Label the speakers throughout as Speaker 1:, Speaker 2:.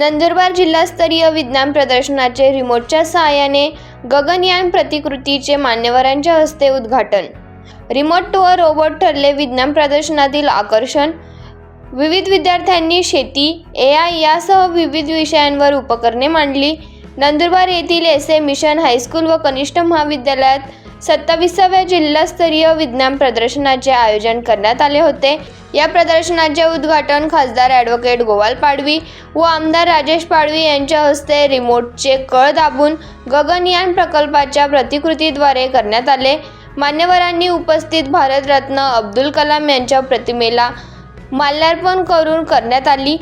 Speaker 1: नंदुरबार जिल्हास्तरीय विज्ञान प्रदर्शनाचे रिमोटच्या सहाय्याने गगनयान प्रतिकृतीचे मान्यवरांच्या हस्ते उद्घाटन. रिमोट व रोबोट ठरले विज्ञान प्रदर्शनातील आकर्षण विविध विद्यार्थ्यांनी शेती ए आय यासह विविध विषयांवर उपकरणे मांडली. नंदुरबार येथील एस ए मिशन हायस्कूल व कनिष्ठ महाविद्यालयात सत्तावीसाव्या जिल्हास्तरीय विज्ञान प्रदर्शनाचे आयोजन करण्यात आले होते. या प्रदर्शनाचे उद्घाटन खासदार ॲडव्होकेट गोवाल पाडवी व आमदार राजेश पाडवी यांच्या हस्ते रिमोटचे कळ दाबून गगनयान प्रकल्पाच्या प्रतिकृतीद्वारे करण्यात आले. मान्यवरांनी उपस्थित भारतरत्न अब्दुल कलाम यांच्या प्रतिमेला माल्यार्पण करून करण्यात आली.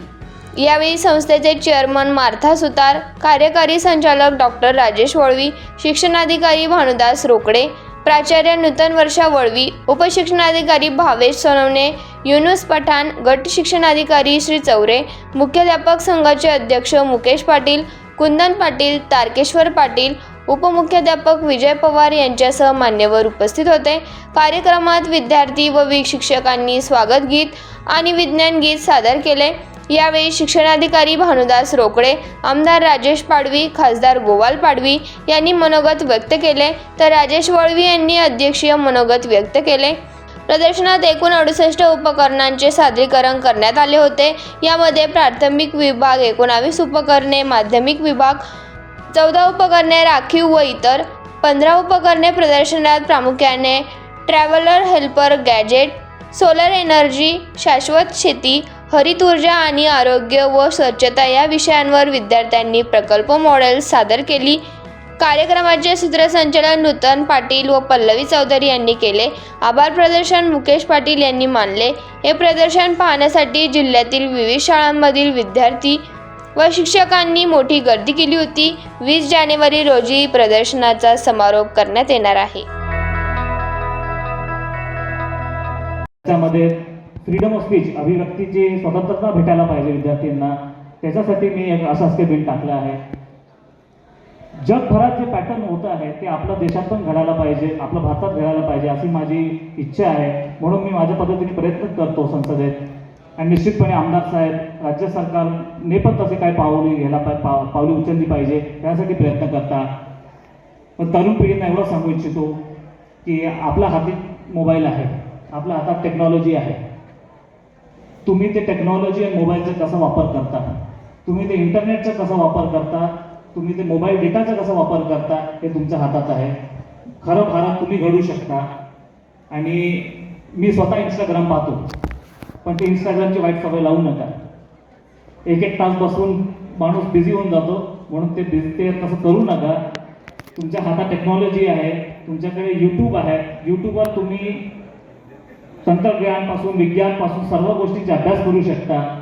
Speaker 1: यावेळी संस्थेचे चेअरमन मार्था सुतार कार्यकारी संचालक डॉक्टर राजेश वळवी शिक्षणाधिकारी भानुदास रोकडे प्राचार्य नूतन वर्षा वळवी उपशिक्षणाधिकारी भावेश सोनवणे युनुस पठाण गट शिक्षणाधिकारी श्री चौरे मुख्याध्यापक संघाचे अध्यक्ष मुकेश पाटील कुंदन पाटील तारकेश्वर पाटील उपमुख्याध्यापक विजय पवार यांच्यासह मान्यवर उपस्थित होते. कार्यक्रमात विद्यार्थी व शिक्षकांनी स्वागत गीत आणि विज्ञान गीत सादर केले. यावेळी शिक्षणाधिकारी भानुदास रोकडे आमदार राजेश पाडवी खासदार गोवाल पाडवी यांनी मनोगत व्यक्त केले. तर राजेश वळवी यांनी अध्यक्षीय मनोगत व्यक्त केले. प्रदर्शनात एकूण अडुसष्ट उपकरणांचे सादरीकरण करण्यात आले होते. यामध्ये प्राथमिक विभाग एकोणावीस उपकरणे माध्यमिक विभाग चौदा उपकरणे राखीव व इतर पंधरा उपकरणे प्रदर्शनात प्रामुख्याने traveller helper gadget solar energy शाश्वत शेती हरित ऊर्जा आणि आरोग्य व स्वच्छता या विषयांवर विद्यार्थ्यांनी प्रकल्प मॉडेल सादर केली. कार्यक्रमाचे सूत्रसंचालन नूतन पाटील व पल्लवी चौधरी यांनी केले. आभार प्रदर्शन मुकेश पाटील यांनी मानले. हे प्रदर्शन पाहण्यासाठी जिल्ह्यातील विविध शाळांमधील विद्यार्थी व शिक्षकांनी मोठी गर्दी केली होती. वीस जानेवारी रोजी प्रदर्शनाचा समारोप करण्यात येणार आहे.
Speaker 2: त्यामध्ये फ्रीडम ऑफ स्पीच अभिव्यक्तीची स्वतंत्रता भेटायला पाहिजे विद्यार्थ्यांना. त्याच्यासाठी मी एक असा काही बिल टाकलं आहे. जगभरात जे पॅटर्न होत आहे ते आपल्या देशात पण घडायला पाहिजे आपल्या भारतात घडायला पाहिजे अशी माझी इच्छा आहे. म्हणून मी माझ्या पद्धतीने प्रयत्न करतो संसदेत. आणि निश्चितपणे आमदार साहेब राज्य सरकारने पण तसे काही पावले घ्यायला पा पाव पावली उचलली पाहिजे त्यासाठी प्रयत्न करता. पण तरुण पिढींना एवढं सांगू इच्छितो की आपल्या हाती मोबाईल आहे आपल्या हातात टेक्नॉलॉजी आहे. तुम्ही ते टेक्नॉलॉजी आणि मोबाईलचा कसा वापर करता? तुम्ही ते इंटरनेटचा कसा वापर करता? तुम्ही ते मोबाईल डेटाचा कसा वापर करता? हे तुमच्या हातात आहे. खरं खरं तुम्ही घडू शकता. आणि मी स्वतः इंस्टाग्राम पाहतो. पण ते इंस्टाग्रामची वाईट सवय लावू नका. एक एक तास बसून माणूस बिझी होऊन जातो. म्हणून ते बिझी ते तसं करू नका. तुमच्या हातात टेक्नॉलॉजी आहे. तुमच्याकडे यूट्यूब आहे. यूट्यूबवर तुम्ही तंत्रज्ञानपासून विज्ञानपासून सर्व गोष्टींचा अभ्यास करू शकता.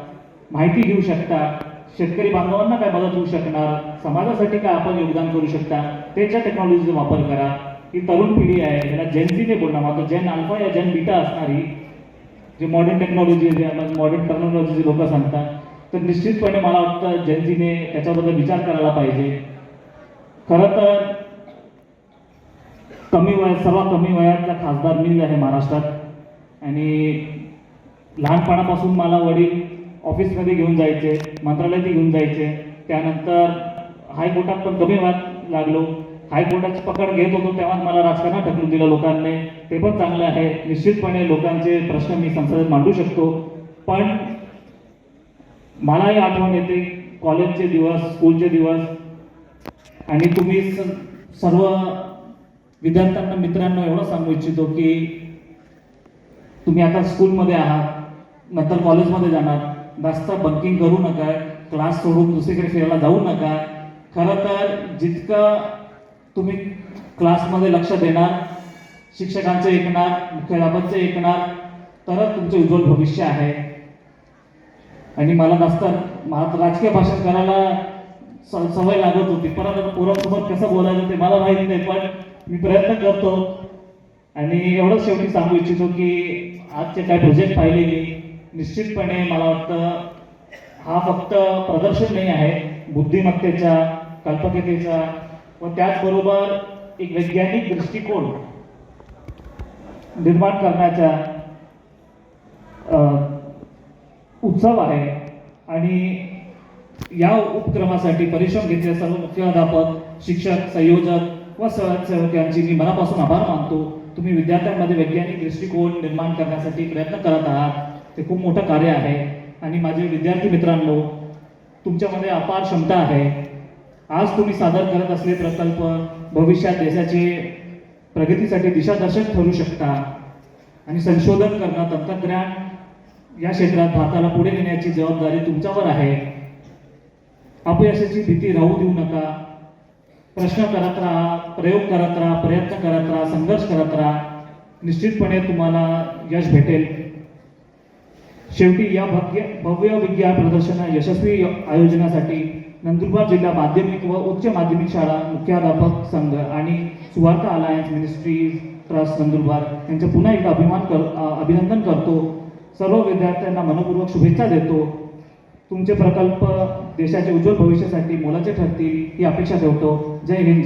Speaker 2: माहिती घेऊ शकता. शेतकरी बांधवांना काय मदत होऊ शकणार? समाजासाठी काय आपण योगदान करू शकता? त्याच्या टेक्नॉलॉजीचा वापर करा. ही तरुण पिढी आहे. याला जेनझीने बोलणार माझं जेन अल्फा या जेन बीटा असणारी जे मॉडर्न टेक्नॉलॉजी मॉडर्न टेक्नॉलॉजी लोक सांगतात तर निश्चितपणे मला वाटतं जनजीने त्याच्याबद्दल विचार करायला पाहिजे. खरं तर कमी वयात सर्वात कमी वयातला खासदार मी आहे महाराष्ट्रात. आणि लहानपणापासून मला वडील ऑफिसमध्ये घेऊन जायचे मंत्रालयात घेऊन जायचे. त्यानंतर हायकोर्टात पण कमी वयात लागलो. हायकोर्टाची पकड घेत होतो तेव्हा मला राजकारणात ढकलून दिलं लोकांनी. ते पण चांगलं आहे. निश्चितपणे लोकांचे प्रश्न मी संसदेत मांडू शकतो. पण मलाही आठवण येते कॉलेजचे दिवस स्कूलचे दिवस. आणि तुम्ही सर्व विद्यार्थ्यांना मित्रांना एवढं सांगू इच्छितो की तुम्ही आता स्कूलमध्ये आहात नंतर कॉलेजमध्ये जाणार. जास्त बंकिंग करू नका. क्लास सोडून दुसरीकडे फिरायला जाऊ नका. खरं तर जितकं तुम्ही क्लासमध्ये लक्ष देणार शिक्षकांचं ऐकणार मुख्याध्यापकचं ऐकणार तरच तुमचं उज्ज्वल भविष्य आहे. आणि मला जास्त मला राजकीय भाषण करायला स- सवय लागत होती. परत पोरांसोबत कसं बोलायचं ते मला माहीत नाही पण मी प्रयत्न करतो. आणि एवढंच शेवटी सांगू इच्छितो की आजचे काय प्रोजेक्ट पाहिले मी निश्चितपणे मला वाटतं हा फक्त प्रदर्शन नाही आहे. बुद्धिमत्तेचा कल्पकतेचा व त्याचबरोबर एक वैज्ञानिक दृष्टिकोन निर्माण करण्याचा उत्सव आहे. आणि या उपक्रमासाठी परिश्रम घेतले सर्व मुख्याध्यापक शिक्षक संयोजक व स्वयंसेवक यांची मी मनापासून आभार मानतो. तुम्ही विद्यार्थ्यांमध्ये वैज्ञानिक दृष्टिकोन निर्माण करण्यासाठी प्रयत्न करत आहात. ते खूप मोठं कार्य आहे. आणि माझे विद्यार्थी मित्रांनो तुमच्यामध्ये अपार क्षमता आहे. आज तुम्ही सादर करत असले प्रकल्प भविष्यात देशाचे प्रगतीसाठी दिशादर्शक ठरू शकता. आणि संशोधन करणं तंत्रज्ञान या क्षेत्रात भारताला पुढे नेण्याची जबाबदारी तुमच्यावर आहे. अपयशाची भीती राहू देऊ नका. प्रश्न करत राहा प्रयोग करत राहा प्रयत्न करत राहा संघर्ष करत राहा. निश्चितपणे तुम्हाला यश भेटेल. शेवटी या भव्य भव्य विज्ञान प्रदर्शन यशस्वी आयोजनासाठी नंदुरबार जिल्हा माध्यमिक व उच्च माध्यमिक शाळा मुख्याध्यापक संघ आणि Suvarta alliance ministries trust Nandurbar यांचं पुन्हा एकदा अभिमान कर अभिनंदन करतो. सर्व विद्यार्थ्यांना मनपूर्वक शुभेच्छा देतो. तुमचे प्रकल्प देशाच्या उज्ज्वल भविष्यासाठी मोलाचे ठरतील ही अपेक्षा ठेवतो. जय हिंद जय